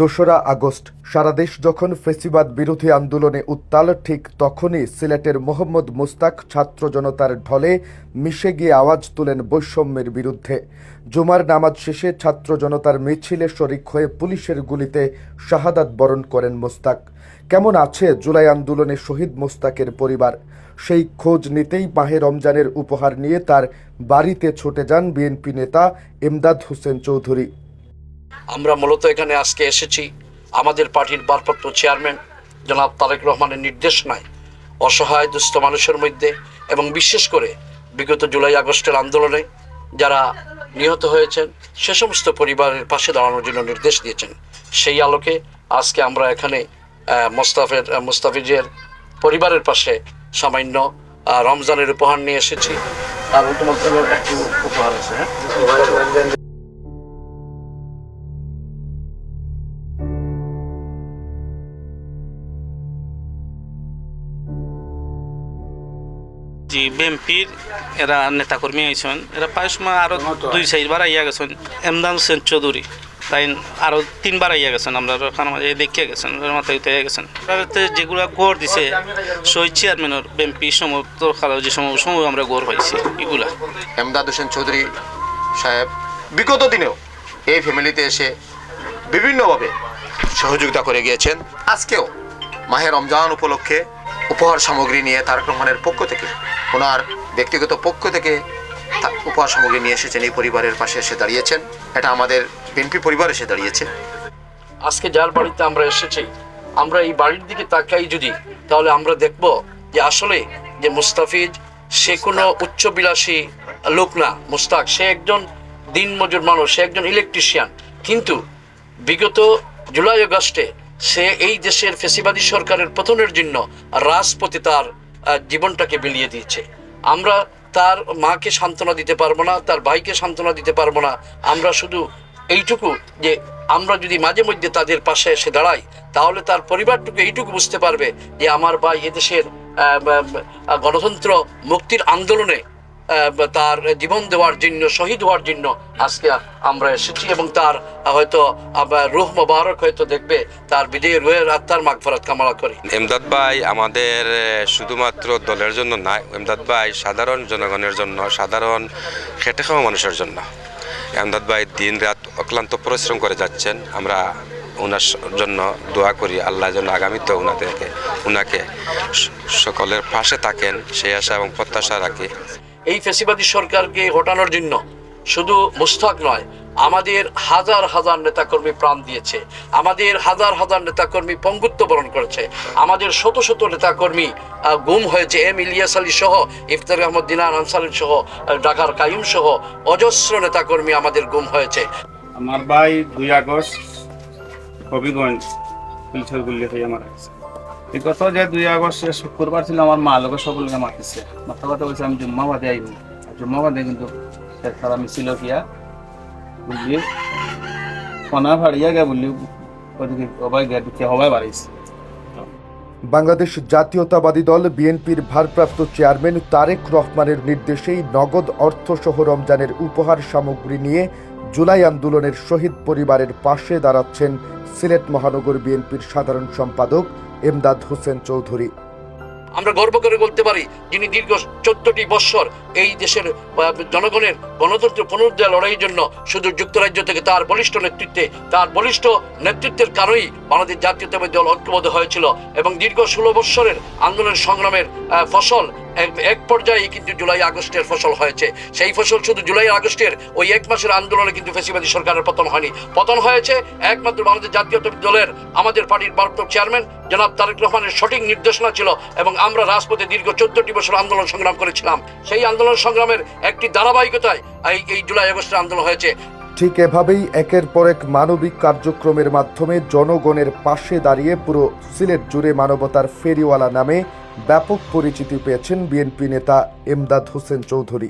দোসরা আগস্ট, সারা দেশ যখন ফেসিবাদ বিরোধী আন্দোলনে উত্তাল, ঠিক তখনই সিলেটের মোহাম্মদ মুস্তাক ছাত্র জনতার ঢলে মিশে গিয়ে আওয়াজ তোলেন বৈষম্যের বিরুদ্ধে। জুমার নামাজ শেষে ছাত্র জনতার মিছিলে শরিক হয়ে পুলিশের গুলিতে শাহাদাত বরণ করেন মোস্তাক। কেমন আছে জুলাই আন্দোলনে শহীদ মোস্তাকের পরিবার? সেই খোঁজ নিতেই মাহে রমজানের উপহার নিয়ে তার বাড়িতে ছুটে যান বিএনপি নেতা এমদাদ হোসেন চৌধুরী। আমরা মূলত এখানে আজকে এসেছি আমাদের পার্টির ভারপ্রাপ্ত চেয়ারম্যান জনাব তারেক রহমানের নির্দেশনায় অসহায়, দুস্থ মানুষের মধ্যে এবং বিশেষ করে বিগত জুলাই আগস্টের আন্দোলনে যারা নিহত হয়েছেন, সে সমস্ত পরিবারের পাশে দাঁড়ানোর জন্য নির্দেশ দিয়েছেন। সেই আলোকে আজকে আমরা এখানে মোস্তাফের মুস্তাফিজের পরিবারের পাশে সামান্য রমজানের উপহার নিয়ে এসেছি। আর একটু উপহার আছে হ্যাঁ? জি বিএমপির এরা নেতাকর্মী আইসন এরা প্রায় সময় আরও দুই চারবার আইয়া গেছেন। এমদান হোসেন চৌধুরী তাই আরও তিনবার আইয়া গেছেন। আমরা ওখানে মাঝে দেখিয়া গেছেন মাথায় উঠে গেছেন। যেগুলো গড় দিছে শহীদ চেয়ারম্যানের বিএমপি সমস্ত খারাপ যে সময় সময় আমরা গড় পাইছি এগুলা। এমদাদ হোসেন চৌধুরী সাহেব বিগত দিনেও এই ফ্যামিলিতে এসে বিভিন্নভাবে সহযোগিতা করে গিয়েছেন। আজকেও মাহে রমজান উপলক্ষে উপহার সামগ্রী নিয়ে তারক রহমানের পক্ষ থেকে ওনার ব্যক্তিগত পক্ষ থেকে উপহার সামগ্রী নিয়ে এসেছেন এই পরিবারের পাশে এসে দাঁড়িয়েছেন। এটা আমাদের বিএনপি পরিবার এসে দাঁড়িয়েছে। আজকে যার বাড়িতে আমরা এসেছি। আমরা এই বাড়ির দিকে তাকাই যদি তাহলে আমরা দেখব যে আসলে যে মুস্তাফিজ সে কোনো উচ্চবিলাসী লোক না। মুস্তাক সে একজন দিনমজুর মানুষ সে একজন ইলেকট্রিশিয়ান কিন্তু বিগত জুলাই আগস্টে সে এই দেশের ফেসিবাদী সরকারের পতনের জন্য রাজপথে তার জীবনটাকে বিলিয়ে দিয়েছে। আমরা তার মাকে সান্ত্বনা দিতে পারব না, তার ভাইকে সান্ত্বনা দিতে পারব না। আমরা শুধু এইটুকু যে আমরা যদি মাঝে মধ্যে তাদের পাশে এসে দাঁড়াই, তাহলে তার পরিবারটুকু এইটুকু বুঝতে পারবে যে আমার ভাই এদেশের গণতন্ত্র মুক্তির আন্দোলনে তার জীবন দেওয়ার জন্য, শহীদ হওয়ার জন্য আজকে আমরা এসেছি এবং তার হয়তো রুহ মোবারক হয়তো দেখবে, তার বিজয়ী রুহের আত্মার মাগফরাত কামনা করি। এমদাদ ভাই আমাদের শুধুমাত্র দলের জন্য নয়, এমদাদ ভাই সাধারণ জনগণের জন্য, সাধারণ খেটে খাওয়া মানুষের জন্য। এমদাদ ভাই দিন রাত অক্লান্ত পরিশ্রম করে যাচ্ছেন, আমরা ওনার জন্য দোয়া করি, আল্লাহ যেন আগামীতে ওনাদেরকে ওনাকে সকলের পাশে থাকেন, সেই আশা এবং প্রত্যাশা রাখি। এই ফেসিবাদী সরকারকে হটানোর জন্য শুধু মুস্তাক নয়, আমাদের হাজার হাজার নেতাকর্মী প্রাণ দিয়েছে। আমাদের হাজার হাজার নেতাকর্মী পঙ্গুত্ব বরণ করেছে। আমাদের শত শত নেতাকর্মী গুম হয়েছে। এম ইলিয়াস আলী সহ, ইফতার আহমদ দিনার সহ ঢাকার কাইম সহ অজস্র নেতাকর্মী আমাদের গুম হয়েছে। আমার ভাই দুই আগস্ট হবিগঞ্জ মারা গেছে বিগত যে দুই আগস্ট শুক্রবার ছিল, আমার মা লোকের সকলকে মারতেছে মাথা কথা বলছে, আমি জুম্মা বাদে আইব। জুম্মা বাদে কিন্তু তারা মিছিল গিয়া বুঝলি? কনা ভাড়িয়া গে বললি, ওদিকে সবাই গে দিকে হবাই বাড়িছে বাংলাদেশ জাতীয়তাবাদী দল বিএনপির ভারপ্রাপ্ত চেয়ারম্যান তারেক রহমানের নির্দেশেই নগদ অর্থসহ রমজানের উপহার সামগ্রী নিয়ে জুলাই আন্দোলনের শহীদ পরিবারের পাশে দাঁড়াচ্ছেন সিলেট মহানগর বিএনপির সাধারণ সম্পাদক এমদাদ হোসেন চৌধুরী। আমরা গর্ব করে বলতে পারি, যিনি দীর্ঘ চোদ্দটি বৎসর এই দেশের জনগণের গণতন্ত্র পুনরুদ্ধার লড়াইয়ের জন্য শুধু যুক্তরাজ্য থেকে তার বলিষ্ঠ নেতৃত্বে, তার বলিষ্ঠ নেতৃত্বের কারণেই বাংলাদেশ জাতীয়তাবাদী দল ঐক্যবদ্ধ হয়েছিল এবং দীর্ঘ ষোলো বৎসরের আন্দোলন সংগ্রামের ফসল এক- পর্যায়ে কিন্তু জুলাই আগস্টের ফসল হয়েছে। সেই ফসল শুধু জুলাই আগস্টের, ওই এক মাসের আন্দোলনে কিন্তু ফেসিবাদী সরকারের পতন হয়নি। পতন হয়েছে একমাত্র বাংলাদেশ জাতীয়তাবাদী দলের আমাদের পার্টির ভারপ্রাপ্ত চেয়ারম্যান, জনাব তারেক রহমানের সঠিক নির্দেশনা ছিল এবং আমরা রাজপথে দীর্ঘ চোদ্দটি বছর আন্দোলন সংগ্রাম করেছিলাম। সেই আন্দোলন সংগ্রামের একটি ধারাবাহিকতায় এই জুলাই আগস্টের আন্দোলন হয়েছে। ঠিক এভাবেই একের পর এক মানবিক কার্যক্রমের মাধ্যমে জনগণের পাশে দাঁড়িয়ে পুরো সিলেট জুড়ে মানবতার ফেরিওয়ালা নামে ব্যাপক পরিচিতি পেয়েছেন বিএনপি নেতা এমদাদ হোসেন চৌধুরী।